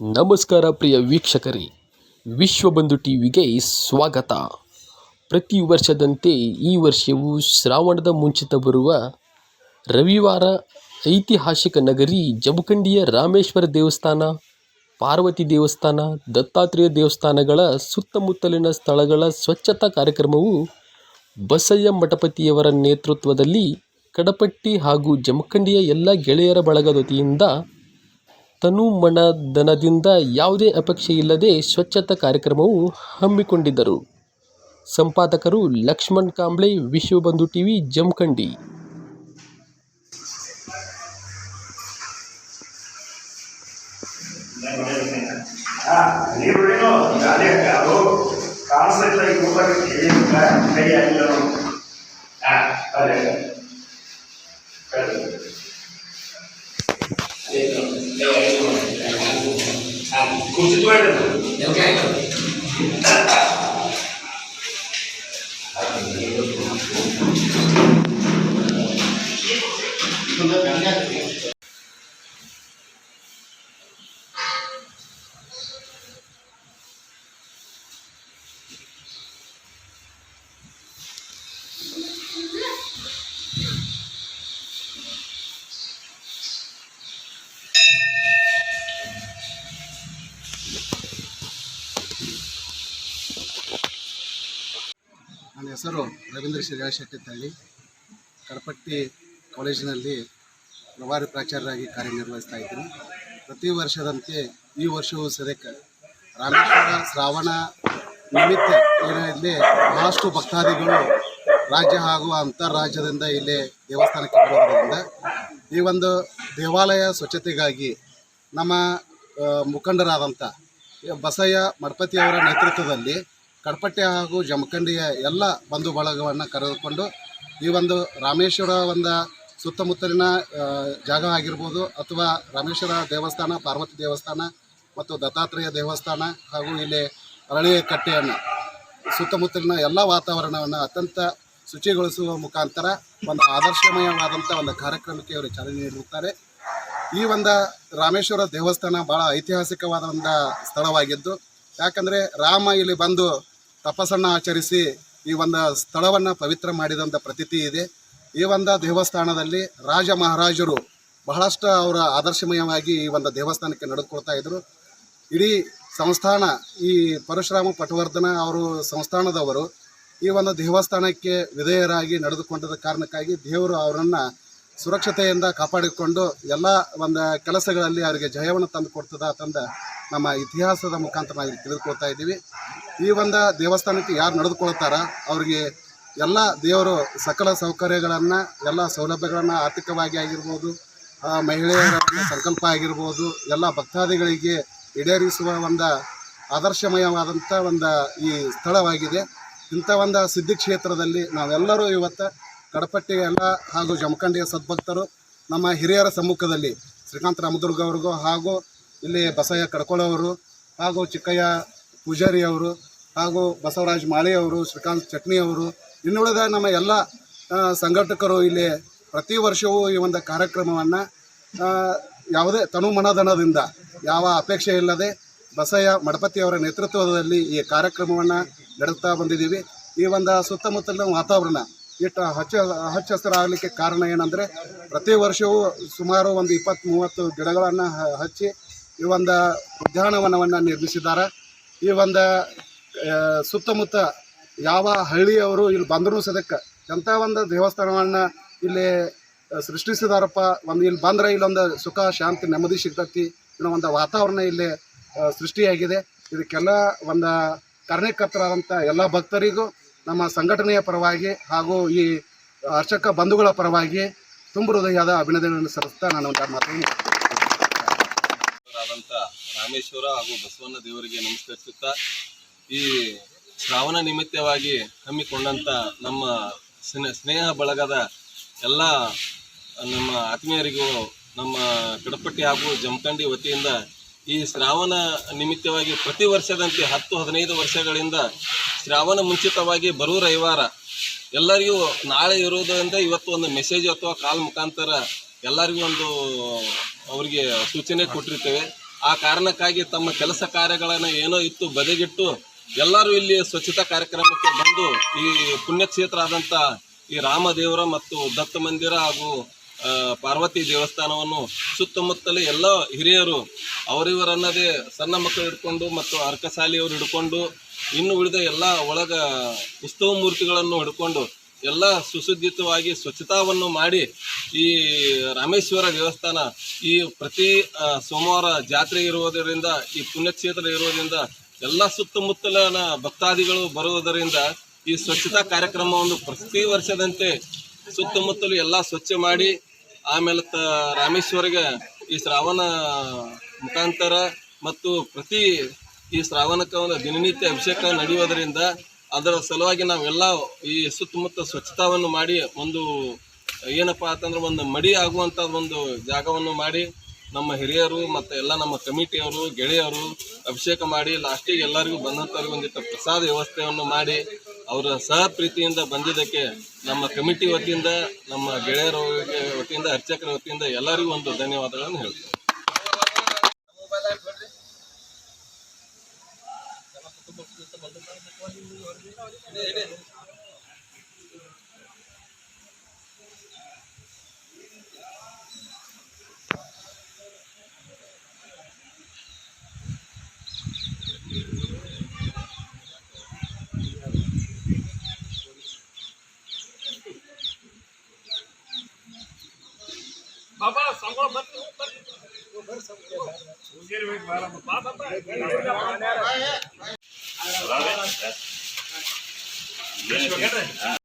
ನಮಸ್ಕಾರ ಪ್ರಿಯ ವೀಕ್ಷಕರಿ ವಿಶ್ವಬಂಧು ಟಿ ವಿಗೆ ಸ್ವಾಗತ. ಪ್ರತಿ ವರ್ಷದಂತೆ ಈ ವರ್ಷವೂ ಶ್ರಾವಣದ ಮುಂಚಿತ ಬರುವ ರವಿವಾರ ಐತಿಹಾಸಿಕ ನಗರಿ ಜಮಖಂಡಿಯ ರಾಮೇಶ್ವರ ದೇವಸ್ಥಾನ, ಪಾರ್ವತಿ ದೇವಸ್ಥಾನ, ದತ್ತಾತ್ರೇಯ ದೇವಸ್ಥಾನಗಳ ಸುತ್ತಮುತ್ತಲಿನ ಸ್ಥಳಗಳ ಸ್ವಚ್ಛತಾ ಕಾರ್ಯಕ್ರಮವು ಬಸಯ್ಯ ಮಠಪತಿಯವರ ನೇತೃತ್ವದಲ್ಲಿ ಕಡಪಟ್ಟಿ ಹಾಗೂ ಜಮಖಂಡಿಯ ಎಲ್ಲ ಗೆಳೆಯರ ಬಳಗದ ವತಿಯಿಂದ ತನು ಮನ ಧನದಿಂದ ಯಾವುದೇ ಅಪೇಕ್ಷೆ ಇಲ್ಲದೆ ಸ್ವಚ್ಛತಾ ಕಾರ್ಯಕ್ರಮವು ಹಮ್ಮಿಕೊಂಡಿದ್ದರು. ಸಂಪಾದಕರು ಲಕ್ಷ್ಮಣ್ ಕಾಂಬ್ಳೆ, ವಿಶ್ವಬಂಧು ಟಿವಿ, ಜಮಖಂಡಿ. వెళ్ళిపోయాడు ಹೆಸರು ರವೀಂದ್ರ ಶ್ರೀರಾಜ್ ಶೆಟ್ಟಿತ್ತಳ್ಳಿ ಕಡಪಟ್ಟಿ ಕಾಲೇಜಿನಲ್ಲಿ ಪ್ರಭಾರಿ ಪ್ರಾಚಾರ್ಯರಾಗಿ ಕಾರ್ಯನಿರ್ವಹಿಸ್ತಾ ಇದ್ದೀನಿ. ಪ್ರತಿ ವರ್ಷದಂತೆ ಈ ವರ್ಷವೂ ಸದ್ಯಕ್ಕೆ ರಾಮೇಶ್ವರ ಶ್ರಾವಣ ನಿಮಿತ್ತ ಇಲ್ಲಿ ಬಹಳಷ್ಟು ಭಕ್ತಾದಿಗಳು ರಾಜ್ಯ ಹಾಗೂ ಅಂತಾರಾಜ್ಯದಿಂದ ಇಲ್ಲಿ ದೇವಸ್ಥಾನಕ್ಕೆ ಬರೋದರಿಂದ ಈ ಒಂದು ದೇವಾಲಯ ಸ್ವಚ್ಛತೆಗಾಗಿ ನಮ್ಮ ಮುಖಂಡರಾದಂಥ ಬಸಯ್ಯ ಮಠಪತಿಯವರ ನೇತೃತ್ವದಲ್ಲಿ ಕಡಪಟ್ಟೆ ಹಾಗೂ ಜಮಖಂಡಿಯ ಎಲ್ಲ ಬಂಧು ಬಳಗವನ್ನು ಕರೆದುಕೊಂಡು ಈ ಒಂದು ರಾಮೇಶ್ವರ ಒಂದು ಸುತ್ತಮುತ್ತಲಿನ ಜಾಗ ಆಗಿರ್ಬೋದು ಅಥವಾ ರಾಮೇಶ್ವರ ದೇವಸ್ಥಾನ, ಪಾರ್ವತಿ ದೇವಸ್ಥಾನ ಮತ್ತು ದತ್ತಾತ್ರೇಯ ದೇವಸ್ಥಾನ ಹಾಗೂ ಇಲ್ಲಿ ಅರಳಿಯ ಕಟ್ಟೆಯನ್ನು ಸುತ್ತಮುತ್ತಲಿನ ಎಲ್ಲ ವಾತಾವರಣವನ್ನು ಅತ್ಯಂತ ಶುಚಿಗೊಳಿಸುವ ಮುಖಾಂತರ ಒಂದು ಆದರ್ಶಮಯವಾದಂಥ ಒಂದು ಕಾರ್ಯಕ್ರಮಕ್ಕೆ ಅವರು ಚಾಲನೆ ನೀಡಿರುತ್ತಾರೆ. ಈ ಒಂದು ರಾಮೇಶ್ವರ ದೇವಸ್ಥಾನ ಭಾಳ ಐತಿಹಾಸಿಕವಾದ ಒಂದು ಸ್ಥಳವಾಗಿದ್ದು, ಯಾಕಂದರೆ ರಾಮ ಇಲ್ಲಿ ಬಂದು ತಪಸ್ಸನ್ನು ಆಚರಿಸಿ ಈ ಒಂದು ಸ್ಥಳವನ್ನು ಪವಿತ್ರ ಮಾಡಿದಂಥ ಪ್ರತೀತಿ ಇದೆ. ಈ ಒಂದು ದೇವಸ್ಥಾನದಲ್ಲಿ ರಾಜ ಮಹಾರಾಜರು ಬಹಳಷ್ಟು ಅವರ ಆದರ್ಶಮಯವಾಗಿ ಈ ಒಂದು ದೇವಸ್ಥಾನಕ್ಕೆ ನಡೆದುಕೊಳ್ತಾ ಇದ್ದರು ಇಡೀ ಸಂಸ್ಥಾನ ಈ ಪರಶುರಾಮ ಪಟವರ್ಧನ ಅವರು ಸಂಸ್ಥಾನದವರು ಈ ಒಂದು ದೇವಸ್ಥಾನಕ್ಕೆ ವಿಧೇಯರಾಗಿ ನಡೆದುಕೊಂಡದ ಕಾರಣಕ್ಕಾಗಿ ದೇವರು ಅವರನ್ನು ಸುರಕ್ಷತೆಯಿಂದ ಕಾಪಾಡಿಕೊಂಡು ಎಲ್ಲ ಒಂದು ಕೆಲಸಗಳಲ್ಲಿ ಅವರಿಗೆ ಜಯವನ್ನು ತಂದು ಕೊಡ್ತದ ತಂದ ನಮ್ಮ ಇತಿಹಾಸದ ಮುಖಾಂತರ ನಾವು ಇಲ್ಲಿ ತಿಳಿದುಕೊಳ್ತಾ ಇದ್ದೀವಿ. ಈ ಒಂದು ದೇವಸ್ಥಾನಕ್ಕೆ ಯಾರು ನಡೆದುಕೊಳ್ತಾರ, ಅವರಿಗೆ ಎಲ್ಲ ದೇವರು ಸಕಲ ಸೌಕರ್ಯಗಳನ್ನು, ಎಲ್ಲ ಸೌಲಭ್ಯಗಳನ್ನು ಆರ್ಥಿಕವಾಗಿ ಆಗಿರ್ಬೋದು ಮಹಿಳೆಯರ ಸಂಕಲ್ಪ ಆಗಿರ್ಬೋದು, ಎಲ್ಲ ಭಕ್ತಾದಿಗಳಿಗೆ ಈಡೇರಿಸುವ ಒಂದು ಆದರ್ಶಮಯವಾದಂಥ ಒಂದು ಈ ಸ್ಥಳವಾಗಿದೆ. ಇಂಥ ಒಂದು ಸಿದ್ಧಿ ಕ್ಷೇತ್ರದಲ್ಲಿ ನಾವೆಲ್ಲರೂ ಇವತ್ತು ಕಡಪಟ್ಟಿ ಎಲ್ಲ ಹಾಗೂ ಜಮಖಂಡಿಯ ಸದ್ಭಕ್ತರು ನಮ್ಮ ಹಿರಿಯರ ಸಮ್ಮುಖದಲ್ಲಿ ಶ್ರೀಕಾಂತ ರಾಮದುರ್ಗ ಅವ್ರಿಗೂ ಹಾಗೂ ಇಲ್ಲಿ ಬಸಯ್ಯ ಕಡ್ಕೊಳವರು ಹಾಗೂ ಚಿಕ್ಕಯ್ಯ ಪೂಜಾರಿ ಅವರು ಹಾಗೂ ಬಸವರಾಜ್ ಮಾಳಿ ಅವರು, ಶ್ರೀಕಾಂತ್ ಚಟ್ನಿ ಅವರು, ಇನ್ನುಳಿದ ನಮ್ಮ ಎಲ್ಲ ಸಂಘಟಕರು ಇಲ್ಲಿ ಪ್ರತಿ ವರ್ಷವೂ ಈ ಒಂದು ಕಾರ್ಯಕ್ರಮವನ್ನು ಯಾವುದೇ ತನುಮನಧನದಿಂದ ಯಾವ ಅಪೇಕ್ಷೆ ಇಲ್ಲದೆ ಬಸಯ್ಯ ಮಡಪತಿಯವರ ನೇತೃತ್ವದಲ್ಲಿ ಈ ಕಾರ್ಯಕ್ರಮವನ್ನು ನಡೆಸ್ತಾ ಬಂದಿದ್ದೀವಿ. ಈ ಒಂದು ಸುತ್ತಮುತ್ತಲಿನ ವಾತಾವರಣ ಇಟ್ಟು ಹಚ್ಚ ಹಚ್ಚ ಹಸಿರಾಗಲಿಕ್ಕೆ ಕಾರಣ ಏನಂದರೆ ಪ್ರತಿ ವರ್ಷವೂ ಸುಮಾರು ಒಂದು ಇಪ್ಪತ್ತು ಮೂವತ್ತು ಗಿಡಗಳನ್ನು ಹಚ್ಚಿ ಈ ಒಂದು ಉದ್ಯಾನವನವನ್ನು ನಿರ್ಮಿಸಿದ್ದಾರೆ. ಈ ಒಂದು ಸುತ್ತಮುತ್ತ ಯಾವ ಹಳ್ಳಿಯವರು ಇಲ್ಲಿ ಬಂದರೂ ಸದಕ್ಕೆ ಎಂಥ ಒಂದು ದೇವಸ್ಥಾನವನ್ನು ಇಲ್ಲಿ ಸೃಷ್ಟಿಸಿದಾರಪ್ಪ, ಒಂದು ಇಲ್ಲಿ ಬಂದರೆ ಇಲ್ಲೊಂದು ಸುಖ, ಶಾಂತಿ, ನೆಮ್ಮದಿ ಸಿಗ್ತತಿ ಅನ್ನೋ ಒಂದು ವಾತಾವರಣ ಇಲ್ಲಿ ಸೃಷ್ಟಿಯಾಗಿದೆ. ಇದಕ್ಕೆಲ್ಲ ಒಂದು ಕಾರಣಕರ್ತರಾದಂಥ ಎಲ್ಲ ಭಕ್ತರಿಗೂ ನಮ್ಮ ಸಂಘಟನೆಯ ಪರವಾಗಿ ಹಾಗೂ ಈ ಅರ್ಚಕ ಬಂಧುಗಳ ಪರವಾಗಿ ತುಂಬ ಹೃದಯದ ಅಭಿನಂದನೆಯನ್ನು ಸಲ್ಲಿಸ್ತಾ ನಾನು ಒಂದು ಆದಂಥ ರಾಮೇಶ್ವರ ಹಾಗೂ ಬಸವಣ್ಣ ದೇವರಿಗೆ ನಮಸ್ಕರಿಸುತ್ತಾ ಈ ಶ್ರಾವಣ ನಿಮಿತ್ತವಾಗಿ ಹಮ್ಮಿಕೊಂಡಂಥ ನಮ್ಮ ಸ್ನೇ- ಸ್ನೇಹ ಬಳಗದ ಎಲ್ಲ ನಮ್ಮ ಆತ್ಮೀಯರಿಗೂ, ನಮ್ಮ ಕಡಪಟ್ಟಿ ಹಾಗೂ ಜಮಖಂಡಿ ವತಿಯಿಂದ ಈ ಶ್ರಾವಣ ನಿಮಿತ್ತವಾಗಿ ಪ್ರತಿ ವರ್ಷದಂತೆ ಹತ್ತು, ಹದಿನೈದು ವರ್ಷಗಳಿಂದ ಶ್ರಾವಣ ಮುಂಚಿತವಾಗಿ ಬರುವ ರವಿವಾರ ಎಲ್ಲರಿಗೂ ನಾಳೆ ಇರುವುದರಿಂದ ಇವತ್ತು ಒಂದು ಮೆಸೇಜ್ ಅಥವಾ ಕಾಲ್ ಮುಖಾಂತರ ಎಲ್ಲರಿಗೂ ಒಂದು ಅವರಿಗೆ ಸೂಚನೆ ಕೊಟ್ಟಿರ್ತೇವೆ. ಆ ಕಾರಣಕ್ಕಾಗಿ ತಮ್ಮ ಕೆಲಸ ಕಾರ್ಯಗಳನ್ನು ಏನೋ ಇತ್ತು ಬದಿಗಿಟ್ಟು ಎಲ್ಲರೂ ಇಲ್ಲಿ ಸ್ವಚ್ಛತಾ ಕಾರ್ಯಕ್ರಮಕ್ಕೆ ಬಂದು ಈ ಪುಣ್ಯಕ್ಷೇತ್ರ ಆದಂಥ ಈ ರಾಮದೇವರ ಮತ್ತು ದತ್ತ ಮಂದಿರ ಹಾಗೂ ಪಾರ್ವತಿ ದೇವಸ್ಥಾನವನ್ನು ಸುತ್ತಮುತ್ತಲೇ ಎಲ್ಲ ಹಿರಿಯರು ಅವರಿವರನ್ನದೇ ಸಣ್ಣ ಮಕ್ಕಳು ಹಿಡ್ಕೊಂಡು ಮತ್ತು ಅರ್ಕಸಾಲಿಯವರು ಹಿಡ್ಕೊಂಡು, ಇನ್ನು ಉಳಿದ ಎಲ್ಲ ಒಳಗ ಉತ್ಸವ ಮೂರ್ತಿಗಳನ್ನು ಹಿಡ್ಕೊಂಡು ಎಲ್ಲ ಸುಸಜ್ಜಿತವಾಗಿ ಸ್ವಚ್ಛತಾವನ್ನು ಮಾಡಿ ಈ ರಾಮೇಶ್ವರ ದೇವಸ್ಥಾನ ಈ ಪ್ರತಿ ಸೋಮವಾರ ಜಾತ್ರೆ ಇರುವುದರಿಂದ, ಈ ಪುಣ್ಯಕ್ಷೇತ್ರ ಇರುವುದರಿಂದ, ಎಲ್ಲ ಸುತ್ತಮುತ್ತಲಿನ ಭಕ್ತಾದಿಗಳು ಬರುವುದರಿಂದ ಈ ಸ್ವಚ್ಛತಾ ಕಾರ್ಯಕ್ರಮವನ್ನು ಪ್ರತಿ ವರ್ಷದಂತೆ ಸುತ್ತಮುತ್ತಲು ಎಲ್ಲ ಸ್ವಚ್ಛ ಮಾಡಿ, ಆಮೇಲೆ ತ, ರಾಮೇಶ್ವರಿಗೆ ಈ ಶ್ರಾವಣ ಮುಖಾಂತರ ಮತ್ತು ಪ್ರತಿ ಈ ಶ್ರಾವಣಕ್ಕೆ ದಿನನಿತ್ಯ ಅಭಿಷೇಕ ನಡೆಯುವುದರಿಂದ ಅದರ ಸಲುವಾಗಿ ನಾವೆಲ್ಲ ಈ ಸುತ್ತಮುತ್ತ ಸ್ವಚ್ಛತಾವನ್ನು ಮಾಡಿ ಒಂದು ಏನಪ್ಪ ಅಂತಂದ್ರೆ ಒಂದು ಮಡಿ ಆಗುವಂಥ ಒಂದು ಜಾಗವನ್ನು ಮಾಡಿ ನಮ್ಮ ಹಿರಿಯರು ಮತ್ತು ಎಲ್ಲ ನಮ್ಮ ಕಮಿಟಿಯವರು, ಗೆಳೆಯರು ಅಭಿಷೇಕ ಮಾಡಿ ಲಾಸ್ಟಿಗೆ ಎಲ್ಲರಿಗೂ ಬಂದಂಥವ್ರಿಗೆ ಒಂದಿಟ್ಟು ಪ್ರಸಾದ ವ್ಯವಸ್ಥೆಯನ್ನು ಮಾಡಿ ಅವರ ಸಹ ಪ್ರೀತಿಯಿಂದ ಬಂದಿದ್ದಕ್ಕೆ ನಮ್ಮ ಕಮಿಟಿ ವತಿಯಿಂದ, ನಮ್ಮ ಗೆಳೆಯರ ವತಿಯಿಂದ, ಅರ್ಚಕರ ವತಿಯಿಂದ ಎಲ್ಲರಿಗೂ ಒಂದು ಧನ್ಯವಾದಗಳನ್ನು बाबा मत ऊपर वो घर सब के बाहर मुझे बाबा बाबा やった!